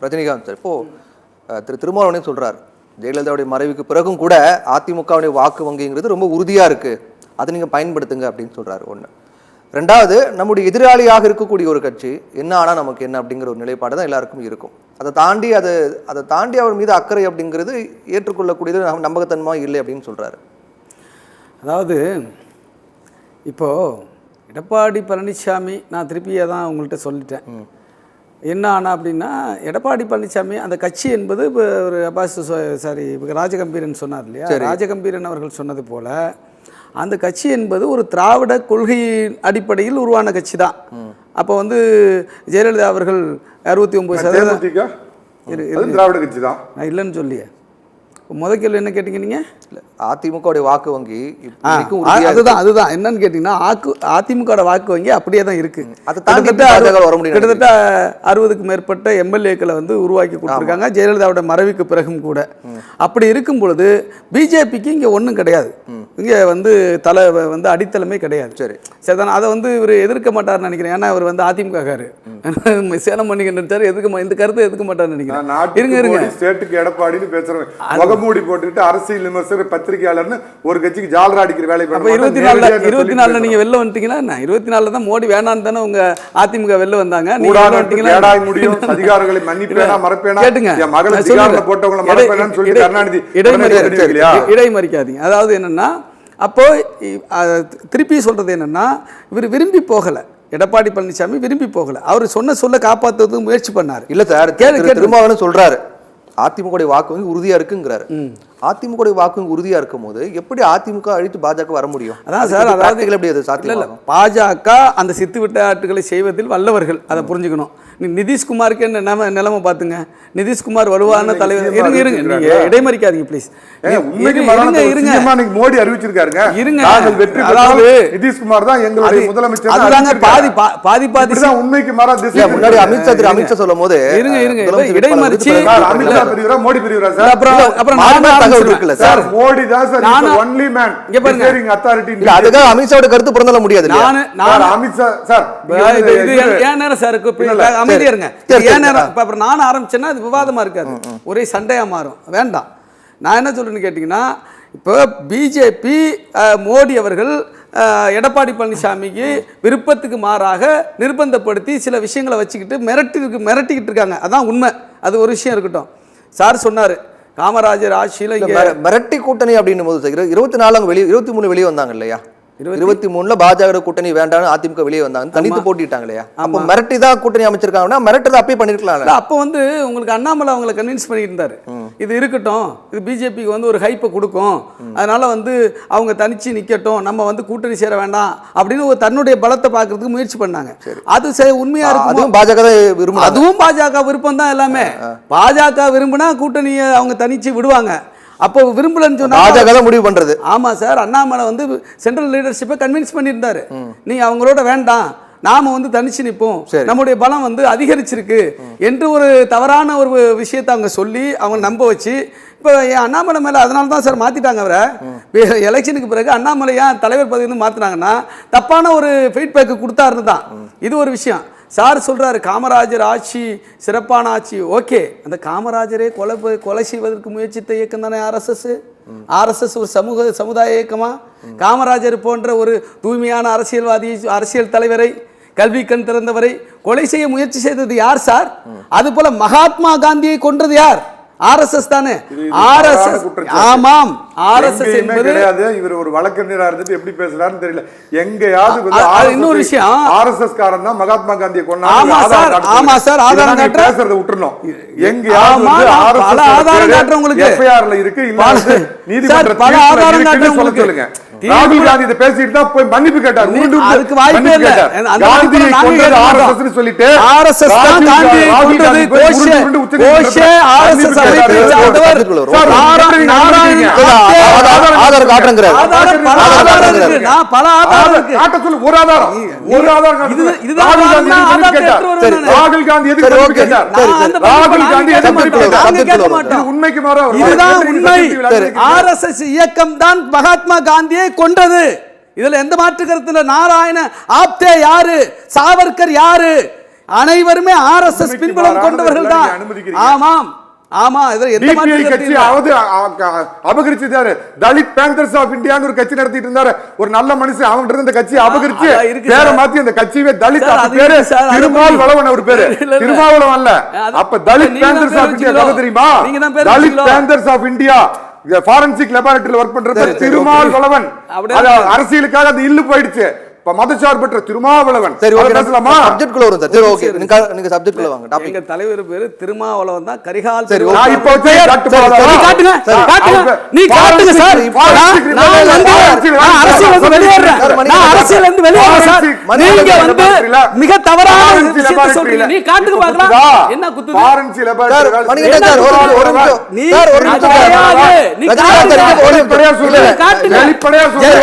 Rajinikanth sir. இப்போ அஹ், திரு திருமாவளவனே சொல்றாரு ஜெயலலிதாவுடைய மறைவுக்கு பிறகும் கூட அதிமுகவுடைய வாக்கு வங்கிங்கிறது ரொம்ப உறுதியா இருக்கு. அதை நீங்க பயன்படுத்துங்க அப்படின்னு சொல்றாரு ஒண்ணு. ரெண்டாவது நம்முடைய எதிராளியாக இருக்கக்கூடிய ஒரு கட்சி என்ன ஆனா நமக்கு என்ன அப்படிங்கிற ஒரு நிலைப்பாடு தான் எல்லாருக்கும் இருக்கும். அதை தாண்டி அதை அதை தாண்டி அவர் மீது அக்கறை அப்படிங்கிறது ஏற்றுக்கொள்ளக்கூடியது நம்ப- நம்பகத்தன்மை இல்லை அப்படின்னு சொல்றாரு. அதாவது இப்போது எடப்பாடி பழனிசாமி நான் திருப்பியே தான் உங்கள்கிட்ட சொல்லிட்டேன். என்ன ஆனா அப்படின்னா எடப்பாடி பழனிசாமி அந்த கட்சி என்பது இப்போ ஒரு அப்பாஸ் சாரி இப்போ ராஜகம்பீரன் சொன்னார் இல்லையா? ராஜகம்பீரன் அவர்கள் சொன்னது போல அந்த கட்சி என்பது ஒரு திராவிட கொள்கையின் அடிப்படையில் உருவான கட்சி தான். அப்போ வந்து ஜெயலலிதா அவர்கள் அறுபத்தி ஒன்பது சதவீதம் திராவிட கட்சி தான். நான் இல்லைன்னு சொல்லியே. முத கேள்வி என்ன கேட்டீங்க நீங்கள் இல்ல, அதிமுகவுடைய வாக்கு வங்கி. அதுதான் அதுதான். என்னன்னு கேட்டீங்கன்னா ஆக்கு அதிமுக வாக்கு வங்கி அப்படியே தான் இருக்கு. அதை கிட்டத்தட்ட வர முடியும் கிட்டத்தட்ட அறுபதுக்கு மேற்பட்ட எம்எல்ஏக்களை வந்து உருவாக்கி கொடுத்துருக்காங்க. ஜெயலலிதாவோட மறைவுக்கு பிறகும் கூட. அப்படி இருக்கும் பொழுது பிஜேபிக்கு இங்க ஒண்ணும் கிடையாது. இங்க வந்து தலை வந்து அடித்தளமே கிடையாது. சரி. சரிதானே? அதை வந்து இவர் எதிர்க்க மாட்டார்னு நினைக்கிறேன். ஏன்னா அவர் வந்து அதிமுக காரு சேலம் பண்ணிக்கிட்டு எதுக்க மா- இந்த கருத்தை எதுக்க மாட்டார்னு நான் நினைக்கிறேன் இருங்க இருங்க. ஸ்டேட்டுக்கு எடப்பாடின்னு பேசுறேன் முகமூடி போட்டுக்கிட்டு அரசியல் விமர்சகர் பத்திரிகையாளர்னு ஒரு கட்சிக்கு ஜாலரா அடிக்கிற வேலை அப்ப இருபத்தி நாலுல இருபத்தி நாலுல நீங்க வெளில வந்துட்டீங்களா என்ன? இருபத்தி நாலுல தான் மோடி வேணான்னு தானே உங்க அதிமுக வெளில வந்தாங்க? நீங்க முடியும். அதிகாரிகளை மன்னிப்பேனா மறப்பேனா? கேட்டுங்க. என் மகளை. போட்டவங்களை மறப்பேனான்னு சொல்லி கருணாநிதி? இடைமறிக்காதீங்க. அதாவது என்னன்னா அப்போ இ- அத திருப்பி சொல்றது என்னன்னா இவர் விரும்பி போகல. எடப்பாடி பழனிசாமி விரும்பி போகல. அவர் சொன்ன சொல்ல காப்பாத்துறதுக்கு முயற்சி பண்ணாரு. இல்ல சார் கேளு, திரு கேளு. திருமாவளவன் சொல்றாரு. அதிமுக வாக்கு வங்கி உறுதியா இருக்குங்கிறாரு. அதிமுக வாக்கு உறுதியா இருக்கும் போது எப்படி அதிமுக அழித்து பாஜக வர முடியும்? அதான் சார் அதாவது எப்படி அது. சாத்தியமாகும்? பாஜக அந்த சித்து விளையாட்டுகளை செய்வதில் வல்லவர்கள். அதை புரிஞ்சுக்கணும். நீ நிதிஷ்குமாருக்கு என்ன நிலைமை நிலைமை பார்த்துங்க. நிதிஷ்குமார் இன்னைக்கு தலைவர் இருங்க இருங்க. நீங்க. இடைமறிக்காதீங்க ப்ளீஸ் இருங்க இருங்க மோடி அறிவிச்சிருக்காருங்க. இருங்க. வெற்றி அதாவது- நிதிஷ்குமார் தான் எங்களுடைய முதலமைச்சர் அதுதாங்க பாதி பா- பாதி பாதி இப்படிதான் உண்மைக்கு மாறா திசை முன்னாடி அமித்ஷா திரு அமித்ஷா சொல்லும் போது இருங்க, இருங்க. இடைமறிச்சு- அமித்ஷா. பெரியவரா மோடி பெரியவரா சார்? அப்புறம் அப்புறம் இருக்குல்ல சார் மோடி தான் சார் நானும்- ஒன்லி மேன் இங்க பாருங்க. அத்தாரிட்டி இல்ல அதுக்காக அமித்ஷாவோட கருத்து பிறந்தால முடியாது? நானு நான் அமித்ஷா சார் இது ஏன் நேரம் சார். அமைதியா இருங்க. ஏன். நேரம் இப்ப அப்புறம் நானும் ஆரம்பிச்சேன்னா அது விவாதமா இருக்காது. ஒரே சண்டையா மாறும். வேண்டாம். நான் என்ன சொல்றேன்னு கேட்டிங்கன்னா இப்போ பிஜேபி மோடி அவர்கள் எடப்பாடி பழனிசாமிக்கு விருப்பத்துக்கு மாறாக நிர்பந்தப்படுத்தி சில விஷயங்களை வச்சுக்கிட்டு மிரட்டி மிரட்டிக்கிட்டு இருக்காங்க. அதான் உண்மை. அது ஒரு விஷயம் இருக்கட்டும். சார் சொன்னாரு காமராஜர் ஆட்சியில் மிரட்டி கூட்டணி அப்படின்னும் போது இருபத்தி நாலு அவங்க வெளியே இருபத்தி மூணு வெளியே வந்தாங்க இல்லையா? இருபத்தி- மூணுல பாஜக கூட்டணி வேண்டாம்னு அதிமுக வெளியே வந்தாங்க. தனித்து போட்டிட்டாங்க இல்லையா? அப்ப மிரட்டி தான் கூட்டணி அமைச்சிருக்காங்கன்னா மிரட்டுறது அப்பயே பண்ணிருக்கலாம் அப்போ வந்து உங்களுக்கு அண்ணாமலை அவங்கள கன்வின்ஸ் பண்ணிட்டு இருந்தாரு இது இருக்கட்டும் இது பிஜேபிக்கு வந்து ஒரு ஹைப்பை கொடுக்கும். அதனால வந்து அவங்க தனிச்சு நிக்கட்டும் நம்ம வந்து கூட்டணி சேர வேண்டாம் அப்படின்னு ஒரு தன்னுடைய பலத்தை பார்க்கறதுக்கு முயற்சி பண்ணாங்க. அது சரி உண்மையா இருக்கும்? அதுவும் பாஜக தான் விரும்புறாங்க அதுவும் பாஜக விருப்பம் தான் எல்லாமே. பாஜக விரும்பினா கூட்டணியை அவங்க தனிச்சு விடுவாங்க. அப்போ விரும்பலன்னு சொன்னா பாஜக தான் முடிவு பண்றது. ஆமா சார் அண்ணாமலை வந்து சென்ட்ரல் லீடர்ஷிப்பை கன்வின்ஸ் பண்ணியிருந்தாரு. நீங்க அவங்களோட வேண்டாம். நாம வந்து தனிச்சு நிற்போம். நம்முடைய பலம் வந்து அதிகரிச்சிருக்கு என்று ஒரு தவறான ஒரு விஷயத்தை அவங்க சொல்லி அவங்க நம்ப வச்சு இப்போ என் அண்ணாமலை மேல அதனால தான் சார் மாத்திட்டாங்க அவரை. எலெக்ஷனுக்கு பிறகு அண்ணாமலை ஏன் தலைவர் பதவி வந்து மாத்தினாங்கன்னா தப்பான ஒரு ஃபீட்பேக் கொடுத்தாருன்னு தான். இது ஒரு விஷயம். சார் சொல்றாரு காமராஜர் ஆட்சி சிறப்பான ஆட்சி ஓகே. அந்த காமராஜரே கொலை கொலை செய்வதற்கு முயற்சித்த இயக்கம் தானே ஆர்எஸ்எஸ் ஆர்எஸ்எஸ் ஒரு சமூக சமுதாய இயக்கமா? காமராஜர் போன்ற ஒரு தூய்மையான அரசியல்வாதி அரசியல் தலைவரை கல்வி கண் திறந்தவரை கொலை செய்ய முயற்சி செய்தது யார் சார்? அது போல மகாத்மா காந்தியை கொன்றது யார்? ஆர்எஸ்எஸ் தானே. ஆர்எஸ்எஸ். ஆமாம். ஆர்எஸ்எஸ் என்பது இவர் ஒரு வழக்கறிஞரா இருந்துட்டு எப்படி பேசுறாருன்னு தெரியல. எங்கேயாவது இன்னொரு விஷயம். ஆர்எஸ்எஸ் காரன் தான் மகாத்மா காந்தியை ஆமா சார், ஆமா சார், ஆதாரம் காட்டுற- பேசுறத விட்டுறணும். எங்கேயாவது ஆதாரம் பேரு காட்டுறேன் உங்களுக்கு. FIR ல இருக்கு. இல்ல ராகுல் காந்தி இதை பேசிட்டு தான் போய் மன்னிப்பு கேட்டார். அதுக்கு வாய்ப்பே இல்ல. காந்தியை கொண்டது சொல்லிட்டு தான் கொண்டது. கோஷே- கோஷே அமைப்பை. சார்ந்தவர். ஆதாரம் காட்டுங்கிறாரு பல ஆதாரம் ஆதாரம் காட்டுறாரு. இருக்கு. நான் பல ஆதாரம் இருக்கு. காட்ட சொல்லு ஒரு ஆதாரம். ஒரு ஆதாரம் காட்ட இது- சொல்லு. இதுதான் ராகுல் காந்தி எதுக்கு ராகுல் காந்தி எதுக்கு ராகுல் எதுக்கு. கேட்டார்? உண்மைக்கு மாறாக இதுதான் உண்மை. ஆர்எஸ்எஸ் இயக்கம் தான் மகாத்மா காந்தியை கொன்றது. இதுல எந்த மாற்று கருத்துல நாராயண ஆப்தே யாரு? சாவர்கர் யாரு? அனைவருமே ஆர்எஸ்எஸ் பின்புலம் கொண்டவர்கள் தான் ஆமாம். ஆமா இதுல எந்த கட்சி அவது அபகரிச்சிட்டாரு. தலித் பேங்கர்ஸ் ஆஃப் இந்தியான்னு ஒரு கட்சி நடத்திட்டு இருந்தாரு. ஒரு நல்ல மனுஷன் அவங்க இருந்த கட்சி அபகரிச்சு பேரை மாத்தி அந்த கட்சியே தலித் பேரு. திருமால் வளவன் அவர் பேரு. திருமாவளவன் அல்ல. அப்ப தலித் பேங்கர்ஸ் ஆஃப் இந்தியா தெரியுமா? Dalit Bankers of India forensic லெபார்டரியில் work பண்ற திருமால் வளவன். அரசியலுக்காக அந்த இல்லு போயிடுச்சு. இப்ப மதச்சார்பற்ற திருமாவளவன். சரி ஓகே பேசலாமா? சப்ஜெக்ட் குள்ள வரும் சார் சரி ஓகே நீங்க நீங்க சப்ஜெக்ட் குள்ள வாங்க டாபிக் தலைவர் பேரு திருமாவளவன் தான் கரிகால் சரி நான் காட்டுங்க காட்டுங்க. நீ காட்டுங்க சார். அரசியல் வந்து வெளியேறேன். அரசியல் வந்து வெளியேறேன். சார் நீங்க வந்து மிக தவறான விஷயத்தை சொல்றீங்க. நீ காட்டுங்க பார்க்கலாம். என்ன குத்து ஃபாரன் சிலபஸ் சார் மணிகண்டன் ஒரு ஒரு நீ ஒரு நிமிஷம். நீ காட்டுங்க. வெளிப்படையா சொல்லுங்க வெளிப்படையா சொல்லுங்க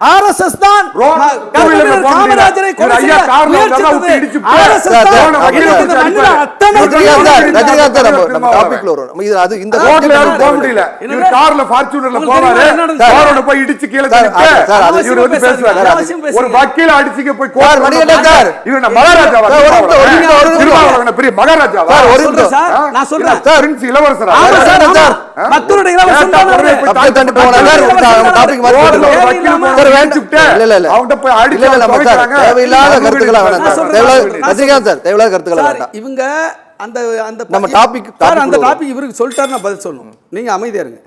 ஆர்எஸ்எஸ் தான் காமராஜரை கொலை செய்ய முயற்சித்தது. ஆர்எஸ்எஸ் தான். இந்த மண்ணில் அத்தனை மக்களுடைய இவருக்கு சொல்லிட்டாரு பதில் சொல்லணும். நீங்க அமைதியா இருங்க.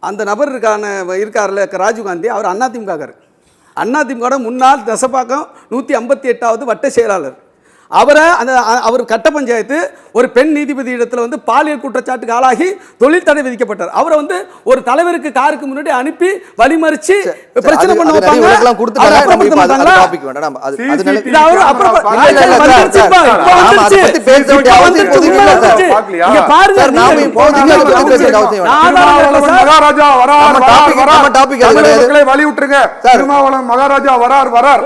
அந்த நபர் இருக்கான இருக்கார்ல ராஜீவ்காந்தி அவர் அதிமுகக்காரர் அதிமுக முன்னாள் தசபாக்கம் நூத்தி ஐம்பத்தி எட்டாவது வட்ட செயலாளர். அவரை அந்த அவர் கட்ட பஞ்சாயத்து ஒரு பெண் நீதிபதி இடத்துல வந்து பாலியல் குற்றச்சாட்டுக்கு ஆளாகி தொழில் தடை விதிக்கப்பட்டார். அவரை வந்து ஒரு தலைவருக்கு காருக்கு முன்னாடி அனுப்பி வழிமறிச்சு பிரச்சனை பண்ண வலியுற்றுங்க திருமாவளம் மகாராஜா வரார் வரார்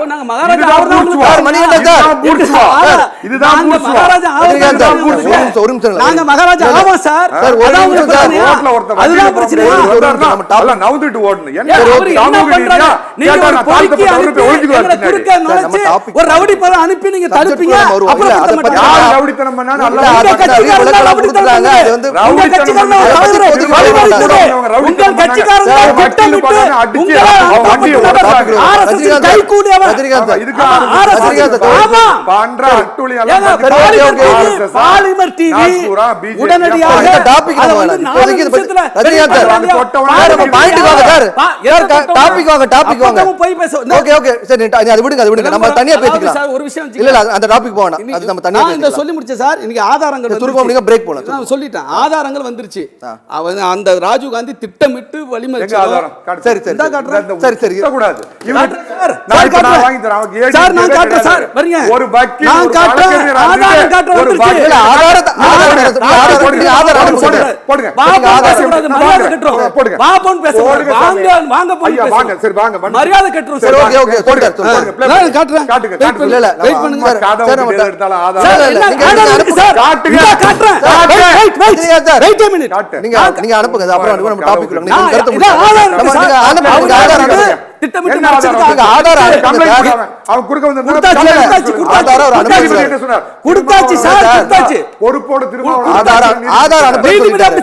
மகாராஜா இதுதான் ஒரு நிமிஷம் நாங்க மகாராஜா ஆமா சார். ரஜினிகாந்த் பாலிமர் டிவி உடனடியாக டாபிக் வாங்க டாபிக் வாங்க ஓகே ஓகே சரி அது விடுங்க அது விடுங்க. நம்ம தனியா பேசிக்கலாம். சார் ஒரு விஷயம் இல்ல இல்ல அந்த டாபிக் போகணும். அது நம்ம தனியா இந்த சொல்லி முடிச்சேன் சார். இன்னைக்கு ஆதாரங்கள் துருக்கம் நீங்க பிரேக் போலாம் நான் சொல்லிட்டேன். ஆதாரங்கள் வந்துருச்சு. அந்த ராஜீவ் காந்தி திட்டமிட்டு வழிமறிச்சு சரி சரி சரி. சரி கூடாது சார். நான் காட்டுறேன் சார். வரீங்க. ஒரு பக்கி நான் காட்டுறேன். ஆதாரம் காட்டுறேன் கட்டுறோம் சரி ஓகே ஓகே ஆதாரம் சார் காட்டுறேன். Sir wait a minute. நீங்க நீங்க அனுப்புங்க அப்புறம் நம்ம திட்டமிட்டு நடத்திருக்காங்க? அவன் குறுக்க வந்திருந்தாச்சு கொடுத்தாச்சு சார். கொடுத்தாச்சு பொறுப்போட திரும்ப ஆதாரம் ஆதாரம்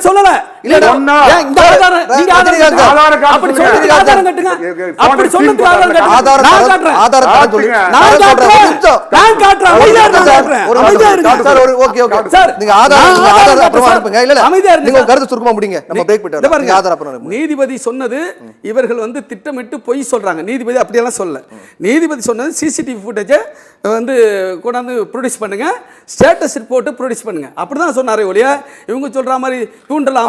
சொல்லல. நீதிபதி சொன்னது இவர்கள் வந்து திட்டமிட்டு பொய் சொல்றாங்க. நீதிபதி அப்படியெல்லாம் சொல்ல நீதிபதி சொன்னது சிசிடிவி ஃபுட்டேஜை வந்து கொண்டாந்து ப்ரொடியூஸ் பண்ணுங்க. ஸ்டேட்டஸ் ரிப்போர்ட்டு ப்ரொடியூஸ் பண்ணுங்க. அப்படிதான் சொன்னாரே ஒழிய இவங்க சொல்ற மாதிரி தூண்டலாம்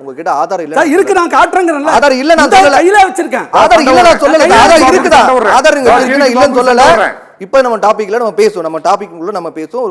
உங்ககிட்ட ஆதாரம் இல்ல இருக்கு நான் ஆதார் இல்ல நான் சொல்லல. கையில இல்ல நான் சொல்லல. ஆதார் இருக்குதா? ஆதார் இல்லன்னு சொல்லல இப்போ நம்ம டாபிக்ல நம்ம பேசுவோம். நம்ம டாபிக் நம்ம பேசுவோம்.